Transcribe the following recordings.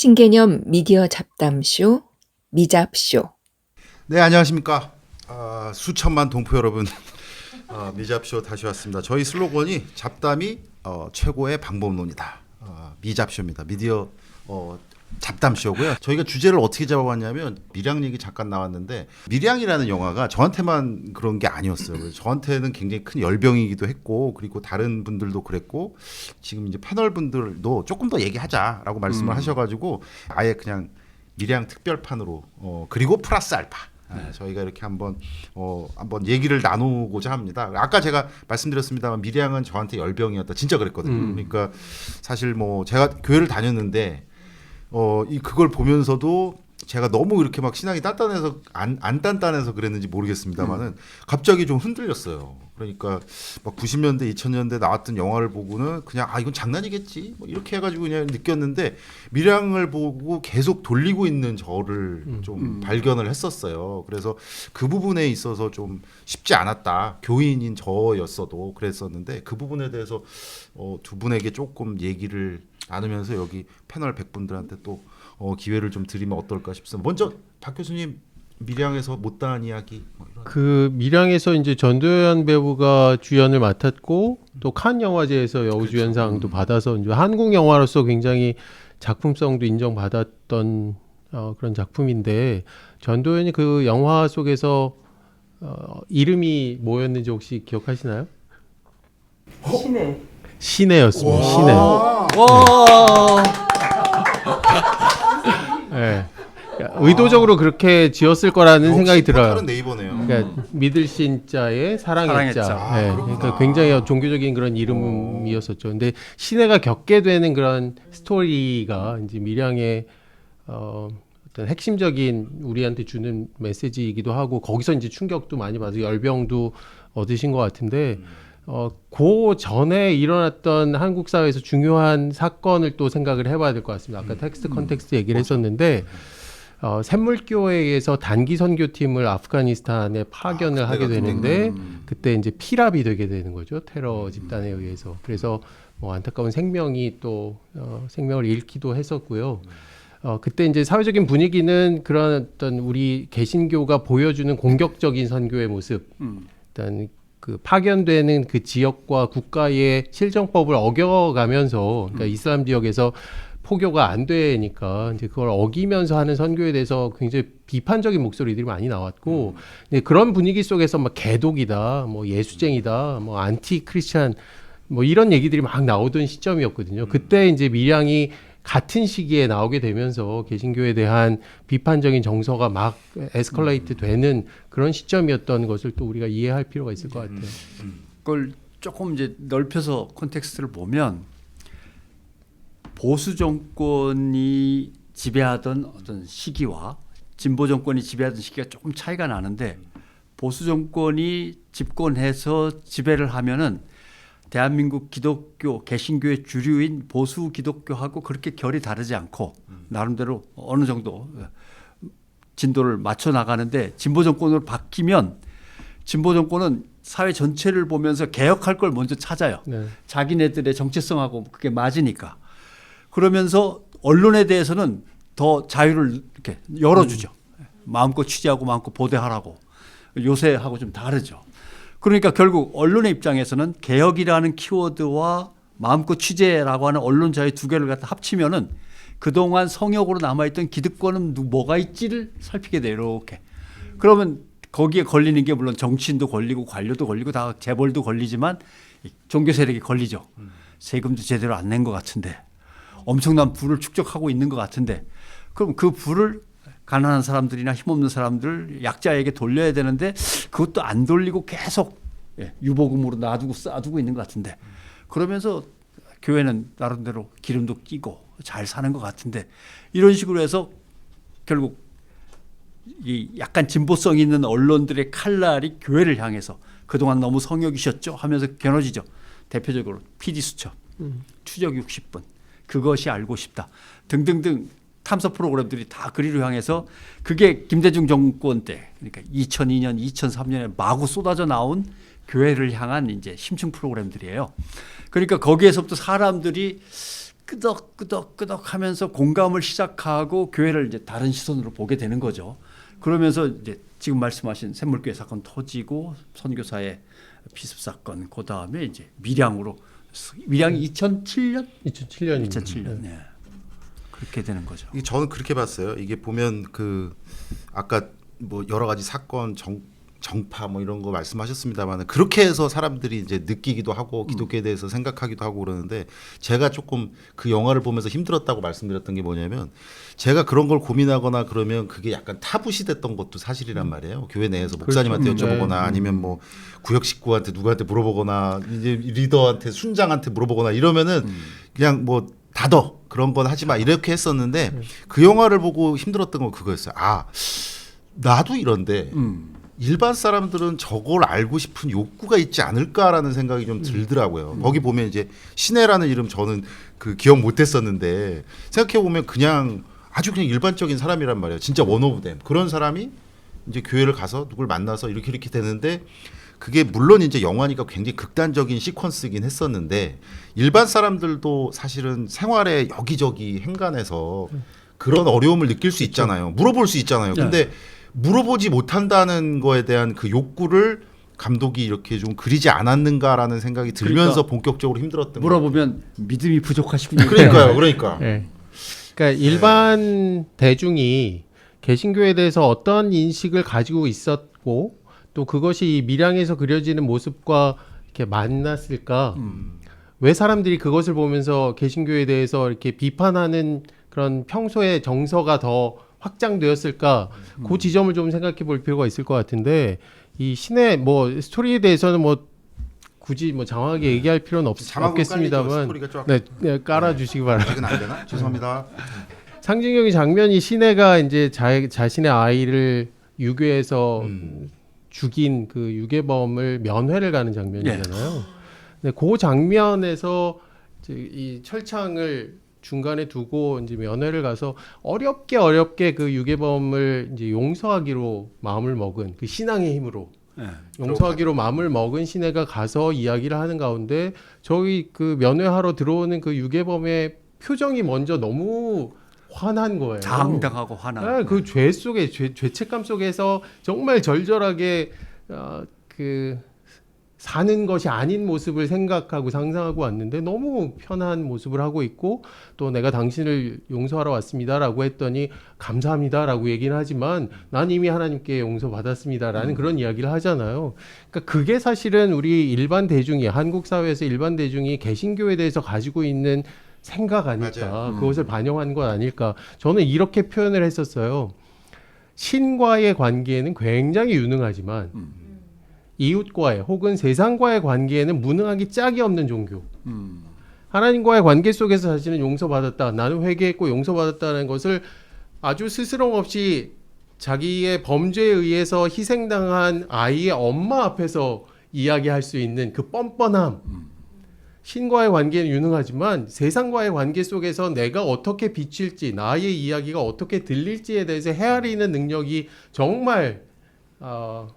신개념 미디어 잡담쇼 미잡쇼. 네 안녕하십니까. 아, 수천만 동포 여러분. 아, 미잡쇼 다시 왔습니다. 저희 슬로건이 잡담이 어, 최고의 방법론이다. 아, 미잡쇼입니다. 미디어 어, 잡담쇼고요 저희가 주제를 어떻게 잡아봤냐면 밀양 얘기 잠깐 나왔는데 밀양이라는 영화가 저한테만 그런 게 아니었어요 저한테는 굉장히 큰 열병이기도 했고 그리고 다른 분들도 그랬고 지금 이제 패널 분들도 조금 더 얘기하자라고 말씀을 하셔가지고 아예 그냥 밀양 특별판으로 어 그리고 플러스 알파 아, 저희가 이렇게 한번 어 한번 얘기를 나누고자 합니다. 아까 제가 말씀드렸습니다만 밀양은 저한테 열병이었다. 진짜 그랬거든요. 그러니까 사실 뭐 제가 교회를 다녔는데 어 이 그걸 보면서도 제가 너무 이렇게 막 신앙이 단단해서 안, 안 단단해서 그랬는지 모르겠습니다만은 갑자기 좀 흔들렸어요. 그러니까 막 90년대, 2000년대 나왔던 영화를 보고는 그냥 아 이건 장난이겠지 뭐 이렇게 해가지고 그냥 느꼈는데 밀양을 보고 계속 돌리고 있는 저를 좀 발견을 했었어요. 그래서 그 부분에 있어서 좀 쉽지 않았다. 교인인 저였어도 그랬었는데 그 부분에 대해서 어, 두 분에게 조금 얘기를 나누면서 여기 패널 100분들한테 또 어, 기회를 좀 드리면 어떨까 싶습니다. 먼저 박 교수님 밀양에서 못다한 이야기 뭐 이런. 그 밀양에서 이제 전도연 배우가 주연을 맡았고 또 칸 영화제에서 여우주연상도 받아서 이제 한국 영화로서 굉장히 작품성도 인정받았던 어, 그런 작품인데 전도연이 그 영화 속에서 어, 이름이 뭐였는지 혹시 기억하시나요? 신의 신혜였습니다. 신혜. 와 예. 의도적으로 그렇게 지었을 거라는 생각이 들어요. 다른 네이버네요. 그러니까 믿을 신자의 사랑했자. 사랑했자. 예, 그러니까 굉장히 종교적인 그런 이름이었었죠. 근데 시내가 겪게 되는 그런 스토리가 이제 밀양의 어, 어떤 핵심적인 우리한테 주는 메시지이기도 하고 거기서 이제 충격도 많이 받고 열병도 얻으신 것 같은데 어, 그 전에 일어났던 한국 사회에서 중요한 사건을 또 생각을 해봐야 될 것 같습니다. 아까 텍스트 컨텍스트 얘기를 했었는데 어, 샘물교회에서 단기 선교팀을 아프가니스탄에 파견을 아, 하게 되는데 그때구나. 그때 이제 피랍이 되게 되는 거죠 테러 집단에 의해서 그래서 뭐 안타까운 생명이 또 어, 생명을 잃기도 했었고요. 어, 그때 이제 사회적인 분위기는 그런 어떤 우리 개신교가 보여주는 공격적인 선교의 모습, 일단 그 파견되는 그 지역과 국가의 실정법을 어겨가면서 그러니까 이슬람 지역에서 포교가 안 되니까 이제 그걸 어기면서 하는 선교에 대해서 굉장히 비판적인 목소리들이 많이 나왔고 근데 그런 분위기 속에서 막 개독이다, 뭐 예수쟁이다, 뭐 안티 크리스찬 뭐 이런 얘기들이 막 나오던 시점이었거든요. 그때 이제 밀양이 같은 시기에 나오게 되면서 개신교에 대한 비판적인 정서가 막 에스컬레이트 되는 그런 시점이었던 것을 또 우리가 이해할 필요가 있을 것 같아요. 그걸 조금 이제 넓혀서 콘텍스트를 보면 보수 정권이 지배하던 어떤 시기와 진보 정권이 지배하던 시기가 조금 차이가 나는데 보수 정권이 집권해서 지배를 하면은 대한민국 기독교 개신교의 주류인 보수 기독교하고 그렇게 결이 다르지 않고 나름대로 어느 정도 진도를 맞춰 나가는데 진보 정권으로 바뀌면 진보 정권은 사회 전체를 보면서 개혁할 걸 먼저 찾아요. 네. 자기네들의 정체성하고 그게 맞으니까. 그러면서 언론에 대해서는 더 자유를 이렇게 열어주죠. 마음껏 취재하고 마음껏 보도하라고. 요새하고 좀 다르죠. 그러니까 결국 언론의 입장에서는 개혁이라는 키워드와 마음껏 취재라고 하는 언론 자유 두 개를 갖다 합치면은 그동안 성역으로 남아있던 기득권은 누- 뭐가 있지를 살피게 돼요. 이렇게. 그러면 거기에 걸리는 게 물론 정치인도 걸리고 관료도 걸리고 다 재벌도 걸리지만 이 종교 세력이 걸리죠. 세금도 제대로 안 낸 것 같은데 엄청난 부를 축적하고 있는 것 같은데 그럼 그 부를 가난한 사람들이나 힘없는 사람들 약자에게 돌려야 되는데 그것도 안 돌리고 계속 예, 유보금으로 놔두고 쌓아두고 있는 것 같은데 그러면서 교회는 나름대로 기름도 끼고 잘 사는 것 같은데 이런 식으로 해서 결국 이 약간 진보성 있는 언론들의 칼날이 교회를 향해서 그동안 너무 성역이셨죠 하면서 겨눠지죠. 대표적으로 PD 수첩, 추적 60분, 그것이 알고 싶다 등등등 탐사 프로그램들이 다 그리로 향해서 그게 김대중 정권 때 그러니까 2002년, 2003년에 마구 쏟아져 나온 교회를 향한 이제 심층 프로그램들이에요. 그러니까 거기에서부터 사람들이 끄덕끄덕끄덕 하면서 공감을 시작하고 교회를 이제 다른 시선으로 보게 되는 거죠. 그러면서 이제 지금 말씀하신 샘물교회 사건 터지고 선교사의 피습 사건 그 다음에 이제 밀양으로 밀양이 2007년 2007년입니다. 2007년 네. 그렇게 되는 거죠. 이게 저는 그렇게 봤어요. 이게 보면 그 아까 뭐 여러 가지 사건 정 정파 뭐 이런 거 말씀하셨습니다만 그렇게 해서 사람들이 이제 느끼기도 하고 기독교에 대해서 생각하기도 하고 그러는데 제가 조금 그 영화를 보면서 힘들었다고 말씀드렸던 게 뭐냐면 제가 그런 걸 고민하거나 그러면 그게 약간 타부시 됐던 것도 사실이란 말이에요. 교회 내에서 목사님한테 그렇죠. 여쭤보거나 네. 아니면 뭐 구역 식구한테 누구한테 물어보거나 이제 리더한테 순장한테 물어보거나 이러면은 그냥 뭐 닫어 그런 건 하지 마 이렇게 했었는데 그 영화를 보고 힘들었던 건 그거였어요. 아 나도 이런데 음. 일반 사람들은 저걸 알고 싶은 욕구가 있지 않을까라는 생각이 좀 들더라고요. 거기 보면 이제 신혜라는 이름 저는 그 기억 못했었는데 생각해 보면 그냥 아주 그냥 일반적인 사람이란 말이에요. 진짜 원 오브 댐 그런 사람이 이제 교회를 가서 누굴 만나서 이렇게 이렇게 되는데 그게 물론 이제 영화니까 굉장히 극단적인 시퀀스긴 했었는데 일반 사람들도 사실은 생활에 여기저기 행간에서 그런 어려움을 느낄 수 있잖아요. 물어볼 수 있잖아요. 네. 근데 물어보지 못한다는 거에 대한 그 욕구를 감독이 이렇게 좀 그리지 않았는가라는 생각이 들면서 본격적으로 힘들었던 거 물어보면 믿음이 부족하시군요. 그러니까요. 그러니까. 네. 그러니까 일반 대중이 개신교에 대해서 어떤 인식을 가지고 있었고 또 그것이 이 밀양에서 그려지는 모습과 이렇게 만났을까? 왜 사람들이 그것을 보면서 개신교에 대해서 이렇게 비판하는 그런 평소의 정서가 더 확장되었을까? 그 지점을 좀 생각해 볼 필요가 있을 것 같은데 이 신의 뭐 스토리에 대해서는 뭐 굳이 뭐 장황하게 얘기할 필요는 없, 쫙. 네, 네 깔아주시기 바랍니다. 아직은 안 되나? 죄송합니다. 상징적인 장면이 신혜가 이제 자, 자신의 아이를 유괴해서 음. 죽인 그 유괴범을 면회를 가는 장면이잖아요. 근데 그 장면에서 이 철창을 중간에 두고 이제 면회를 가서 어렵게 어렵게 그 유괴범을 이제 용서하기로 마음을 먹은 그 신앙의 힘으로 네. 용서하기로 마음을 먹은 신혜가 가서 이야기를 하는 가운데 저희 그 면회하러 들어오는 그 유괴범의 표정이 먼저 너무 화난 거예요. 장당하고 화나. 네, 그죄 속에 죄, 죄책감 속에서 정말 절절하게 어, 그 사는 것이 아닌 모습을 생각하고 상상하고 왔는데 너무 편한 모습을 하고 있고 또 내가 당신을 용서하러 왔습니다라고 했더니 감사합니다라고 얘기는 하지만 난 이미 하나님께 용서받았습니다라는 그런 이야기를 하잖아요. 그러니까 그게 사실은 우리 일반 대중이 한국 사회에서 일반 대중이 개신교에 대해서 가지고 있는 생각 아닐까 맞아요. 그것을 반영한 것 아닐까 저는 이렇게 표현을 했었어요. 신과의 관계에는 굉장히 유능하지만 이웃과의 혹은 세상과의 관계에는 무능하기 짝이 없는 종교. 음. 하나님과의 관계 속에서 자신은 용서받았다. 나는 회개했고 용서받았다는 것을 아주 스스럼 없이 자기의 범죄에 의해서 희생당한 아이의 엄마 앞에서 이야기할 수 있는 그 뻔뻔함. 신과의 관계는 유능하지만 세상과의 관계 속에서 내가 어떻게 비칠지, 나의 이야기가 어떻게 들릴지에 대해서 헤아리는 능력이 정말 어,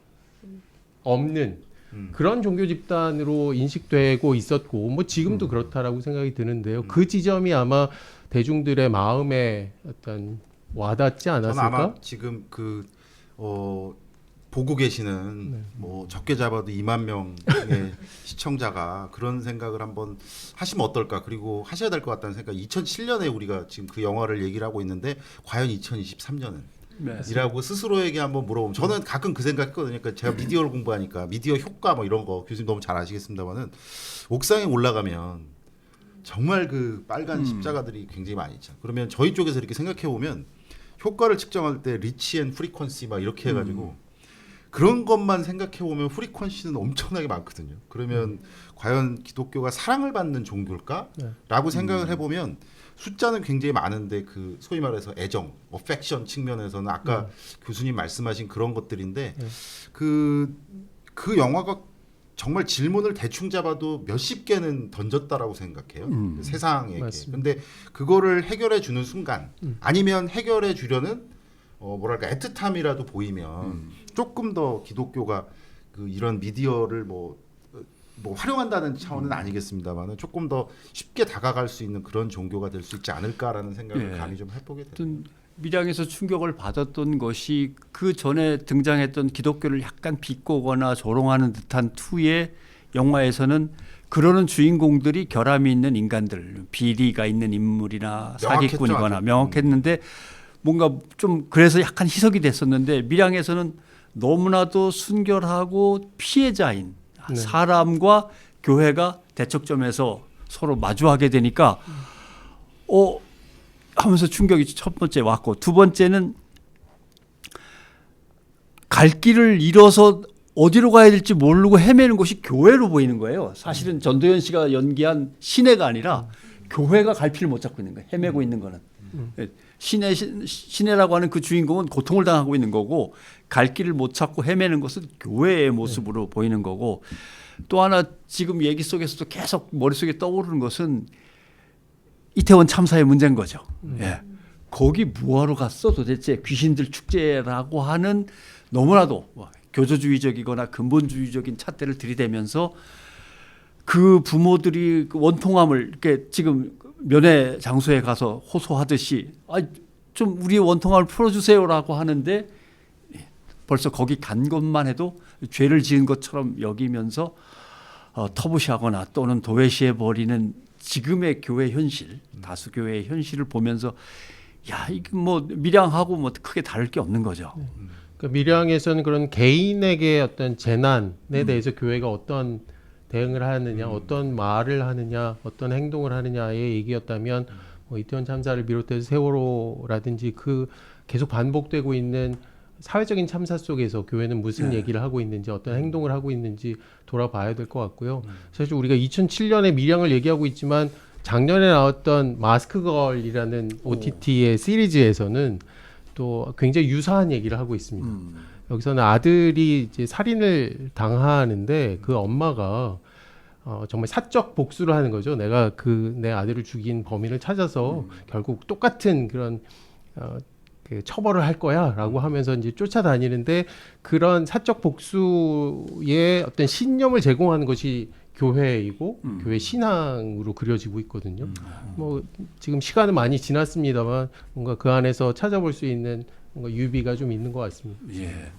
없는 그런 종교 집단으로 인식되고 있었고 뭐 지금도 그렇다라고 생각이 드는데요. 그 지점이 아마 대중들의 마음에 어떤 와닿지 않았을까? 아마 지금 그 어, 보고 계시는 네. 뭐 적게 잡아도 2만 명의 시청자가 그런 생각을 한번 하시면 어떨까 그리고 하셔야 될 것 같다는 생각. 2007년에 우리가 지금 그 영화를 얘기를 하고 있는데 과연 2023년은 네. 이라고 스스로에게 한번 물어보면 저는 가끔 그 생각했거든요. 그러니까 제가 미디어를 공부하니까 미디어 효과 뭐 이런 거 교수님 너무 잘 아시겠습니다만은 옥상에 올라가면 정말 그 빨간 십자가들이 굉장히 많이 있죠. 그러면 저희 쪽에서 이렇게 생각해 보면 효과를 측정할 때 리치 앤 프리퀀시 막 이렇게 해가지고 그런 것만 생각해 보면 프리퀀시는 엄청나게 많거든요. 그러면 과연 기독교가 사랑을 받는 종교일까?라고 생각을 해보면 숫자는 굉장히 많은데 그 소위 말해서 애정, 어펙션 측면에서는 아까 교수님 말씀하신 그런 것들인데 그그 영화가 정말 질문을 대충 잡아도 몇십 개는 던졌다라고 생각해요. 음. 그 세상에게. 맞습니다. 근데 그거를 해결해 주는 순간 아니면 해결해 주려는 어 뭐랄까 애틋함이라도 보이면 조금 더 기독교가 그 이런 미디어를 뭐 어, 뭐 활용한다는 차원은 아니겠습니다만은 조금 더 쉽게 다가갈 수 있는 그런 종교가 될 수 있지 않을까라는 생각을 예. 감히 좀 해보게. 어떤 밀양에서 충격을 받았던 것이 그 전에 등장했던 기독교를 약간 비꼬거나 조롱하는 듯한 투의 영화에서는 그러는 주인공들이 결함이 있는 인간들, 비리가 있는 인물이나 명확했죠, 사기꾼이거나 아주. 명확했는데 뭔가 좀 그래서 약간 희석이 됐었는데 밀양에서는 너무나도 순결하고 피해자인 네. 사람과 교회가 대척점에서 서로 마주하게 되니까 어 하면서 충격이 첫 번째 왔고 두 번째는 갈 길을 잃어서 어디로 가야 될지 모르고 헤매는 곳이 교회로 보이는 거예요. 사실은 전도연 씨가 연기한 시내가 아니라 교회가 갈피를 못 잡고 있는 거예요. 헤매고 있는 거는. 예, 시내 시- 시내라고 하는 그 주인공은 고통을 당하고 있는 거고 갈 길을 못 찾고 헤매는 것은 교회의 모습으로 보이는 거고 또 하나 지금 얘기 속에서도 계속 머릿속에 떠오르는 것은 이태원 참사의 문제인 거죠. 예. 거기 뭐하러 갔어 도대체 귀신들 축제라고 하는 너무나도 뭐 교조주의적이거나 근본주의적인 잣대를 들이대면서 그 부모들이 그 원통함을 이렇게 지금 면회 장소에 가서 호소하듯이 아 좀 우리 원통함을 풀어주세요라고 하는데 벌써 거기 간 것만 해도 죄를 지은 것처럼 여기면서 어, 터부시하거나 또는 도외시해 버리는 지금의 교회 현실, 다수 교회의 현실을 보면서 야 이게 뭐 밀양하고 뭐 크게 다를 게 없는 거죠. 그러니까 밀양에서는 그런 개인에게 어떤 재난에 대해서 교회가 어떤 대응을 하느냐, 어떤 말을 하느냐, 어떤 행동을 하느냐의 얘기였다면 뭐 이태원 참사를 비롯해서 세월호라든지 그 계속 반복되고 있는 사회적인 참사 속에서 교회는 무슨 네. 얘기를 하고 있는지 어떤 행동을 하고 있는지 돌아봐야 될 것 같고요. 사실 우리가 2007년에 밀양을 얘기하고 있지만 작년에 나왔던 마스크걸이라는 OTT의 시리즈에서는 또 굉장히 유사한 얘기를 하고 있습니다. 음. 여기서는 아들이 이제 살인을 당하는데 그 엄마가 어, 정말 사적 복수를 하는 거죠. 내가 그 내 아들을 죽인 범인을 찾아서 결국 똑같은 그런 어, 그 처벌을 할 거야라고 하면서 이제 쫓아다니는데 그런 사적 복수의 어떤 신념을 제공하는 것이 교회이고 음. 교회 신앙으로 그려지고 있거든요. 뭐 지금 시간은 많이 지났습니다만 뭔가 그 안에서 찾아볼 수 있는 뭔가 유비가 좀 있는 것 같습니다. 예.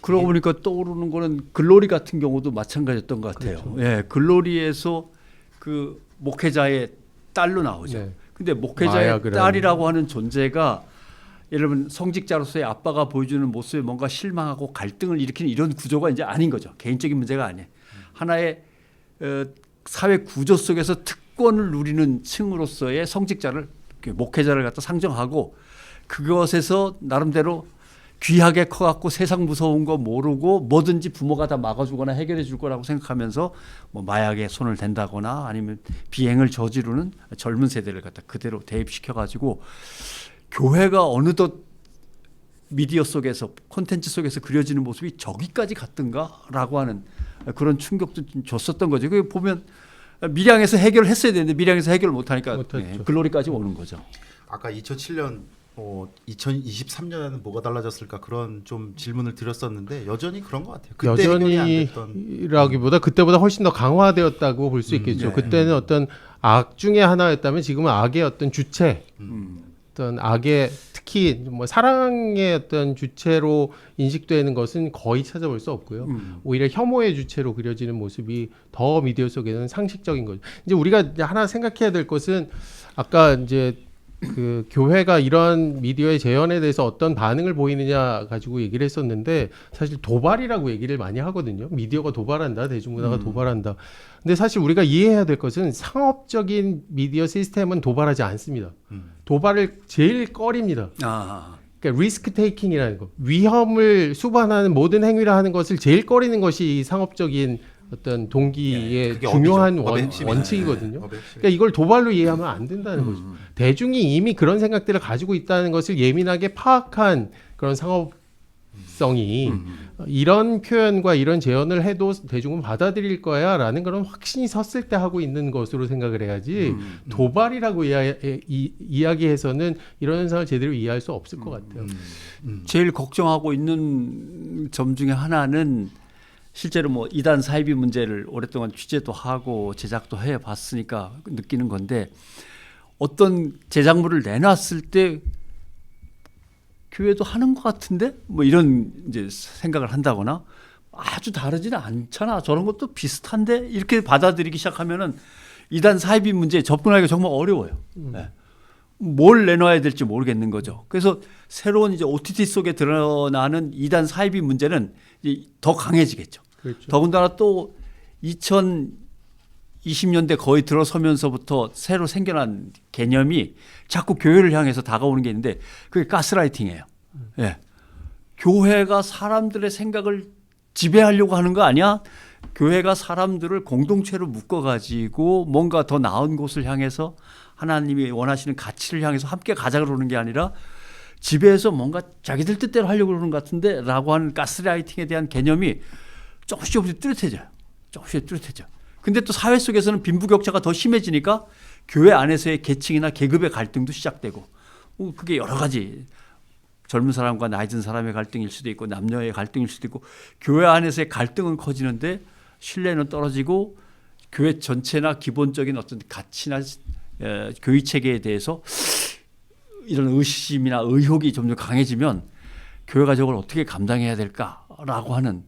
그러고 보니까 떠오르는 거는 글로리 같은 경우도 마찬가지였던 것 같아요. 예, 글로리에서 그 목회자의 딸로 나오죠. 네. 근데 목회자의 마약을 딸이라고 하는 존재가 예를 들면 성직자로서의 아빠가 보여주는 모습에 뭔가 실망하고 갈등을 일으키는 이런 구조가 이제 아닌 거죠. 개인적인 문제가 아니에요. 하나의 어, 사회 구조 속에서 특권을 누리는 층으로서의 성직자를 목회자를 갖다 상정하고 그것에서 나름대로 귀하게 커갖고 세상 무서운 거 모르고 뭐든지 부모가 다 막아주거나 해결해 줄 거라고 생각하면서 뭐 마약에 손을 댄다거나 아니면 비행을 저지르는 젊은 세대를 갖다 그대로 대입시켜가지고 교회가 어느덧 미디어 속에서 콘텐츠 속에서 그려지는 모습이 저기까지 갔던가라고 하는 그런 충격도 좀 줬었던 거죠. 그 보면 밀양에서 해결을 했어야 되는데 밀양에서 해결을 못하니까. 네, 글로리까지 오는 거죠. 아까 2007년 어, 2023년에는 뭐가 달라졌을까 그런 좀 질문을 드렸었는데 여전히 그런 것 같아요. 그때 여전히라기보다 그때보다 훨씬 더 강화되었다고 볼 수 있겠죠. 네. 그때는 어떤 악 중에 하나였다면 지금은 악의 어떤 주체, 음. 어떤 악의 특히 뭐 사랑의 어떤 주체로 인식되는 것은 거의 찾아볼 수 없고요. 음. 오히려 혐오의 주체로 그려지는 모습이 더 미디어 속에는 상식적인 거죠. 이제 우리가 하나 생각해야 될 것은 아까 이제 그 교회가 이런 미디어의 재현에 대해서 어떤 반응을 보이느냐 가지고 얘기를 했었는데 사실 도발이라고 얘기를 많이 하거든요. 미디어가 도발한다, 대중문화가 음. 도발한다. 근데 사실 우리가 이해해야 될 것은 상업적인 미디어 시스템은 도발하지 않습니다. 음. 도발을 제일 꺼립니다. 아. 그러니까 리스크 테이킹이라는 거, 위험을 수반하는 모든 행위를 하는 것을 제일 꺼리는 것이 상업적인 어떤 동기의 그게 중요한 원. 원칙이거든요. 그러니까 이걸 도발로 이해하면 안 된다는 거죠. 음. 대중이 이미 그런 생각들을 가지고 있다는 것을 예민하게 파악한 그런 상업성이 음. 이런 표현과 이런 재현을 해도 대중은 받아들일 거야라는 그런 확신이 섰을 때 하고 있는 것으로 생각을 해야지 음. 도발이라고 이야, 이, 이야기해서는 이런 현상을 제대로 이해할 수 없을 것 같아요. 음. 제일 걱정하고 있는 점 중에 하나는 실제로 뭐 이단 사이비 문제를 오랫동안 취재도 하고 제작도 해 봤으니까 느끼는 건데 어떤 제작물을 내놨을 때 교회도 하는 것 같은데 뭐 이런 이제 생각을 한다거나 아주 다르지는 않잖아 저런 것도 비슷한데 이렇게 받아들이기 시작하면은 이단 사이비 문제에 접근하기가 정말 어려워요. 네. 뭘 내놔야 될지 모르겠는 거죠. 그래서 새로운 이제 OTT 속에 드러나는 이단 사이비 문제는 더 강해지겠죠. 그렇죠. 더군다나 또 2020년대 거의 들어서면서부터 새로 생겨난 개념이 자꾸 교회를 향해서 다가오는 게 있는데 그게 가스라이팅이에요. 예. 교회가 사람들의 생각을 지배하려고 하는 거 아니야? 교회가 사람들을 공동체로 묶어 가지고 뭔가 더 나은 곳을 향해서 하나님이 원하시는 가치를 향해서 함께 가자 그러는 게 아니라 지배해서 뭔가 자기들 뜻대로 하려고 그러는 것 같은데 라고 하는 가스라이팅에 대한 개념이 조금씩 조금씩 뚜렷해져요. 조금씩 뚜렷해져. 근데 또 사회 속에서는 빈부격차가 더 심해지니까 교회 안에서의 계층이나 계급의 갈등도 시작되고 어, 그게 여러 가지 젊은 사람과 나이 든 사람의 갈등일 수도 있고 남녀의 갈등일 수도 있고 교회 안에서의 갈등은 커지는데 신뢰는 떨어지고 교회 전체나 기본적인 어떤 가치나 에, 교의 체계에 대해서 이런 의심이나 의혹이 점점 강해지면 교회가 저걸 어떻게 감당해야 될까라고 하는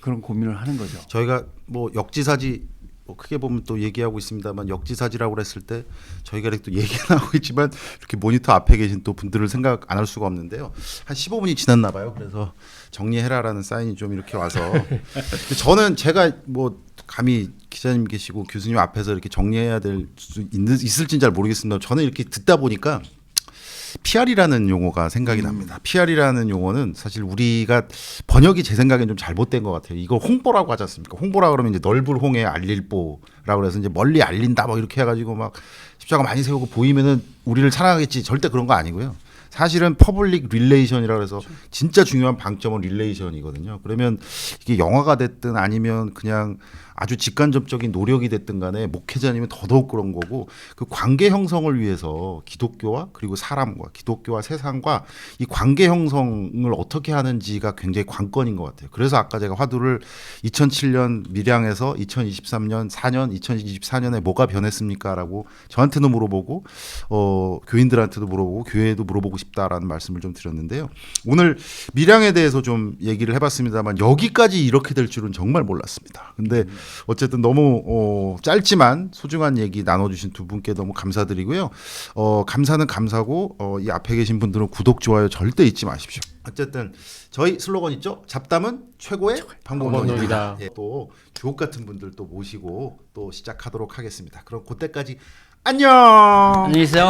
그런 고민을 하는 거죠. 저희가 뭐 역지사지 뭐 크게 보면 또 얘기하고 있습니다만 역지사지라고 그랬을 때 저희가 이렇게 또 얘기는 하고 있지만 이렇게 모니터 앞에 계신 또 분들을 생각 안 할 수가 없는데요. 한 15분이 지났나 봐요. 그래서 정리해라라는 사인이 좀 이렇게 와서 저는 제가 뭐 감히 기자님 계시고 교수님 앞에서 이렇게 정리해야 될 수 있을지는 잘 모르겠습니다. 저는 이렇게 듣다 보니까 PR이라는 용어가 생각이 납니다. PR이라는 용어는 사실 우리가 번역이 제 생각엔 좀 잘못된 것 같아요. 이걸 홍보라고 하지 않습니까? 홍보라 그러면 이제 넓을 홍해 알릴보라고 그래서 이제 멀리 알린다 뭐 이렇게 해가지고 막 십자가 많이 세우고 보이면은 우리를 사랑하겠지 절대 그런 거 아니고요. 사실은 퍼블릭 릴레이션이라 그래서 진짜 중요한 방점은 릴레이션이거든요. 그러면 이게 영화가 됐든 아니면 그냥 아주 직간접적인 노력이 됐든 간에 목회자님은 더더욱 그런 거고 그 관계 형성을 위해서 기독교와 그리고 사람과 기독교와 세상과 이 관계 형성을 어떻게 하는지가 굉장히 관건인 것 같아요. 그래서 아까 제가 화두를 2007년 밀양에서 2023년 4년 2024년에 뭐가 변했습니까라고 저한테도 물어보고 어 교인들한테도 물어보고 교회에도 물어보고 싶 다라는 말씀을 좀 드렸는데요. 오늘 밀양에 대해서 좀 얘기를 해봤습니다만 여기까지 이렇게 될 줄은 정말 몰랐습니다. 근데 어쨌든 너무 어, 짧지만 소중한 얘기 나눠주신 두 분께 너무 감사드리고요. 어, 감사는 감사고 어, 이 앞에 계신 분들은 구독 좋아요 절대 잊지 마십시오. 어쨌든 저희 슬로건 있죠. 잡담은 최고의 방법론이다. 예, 또 주옥 같은 분들 또 모시고 또 시작하도록 하겠습니다. 그럼 그때까지 안녕. 안녕히 계세요.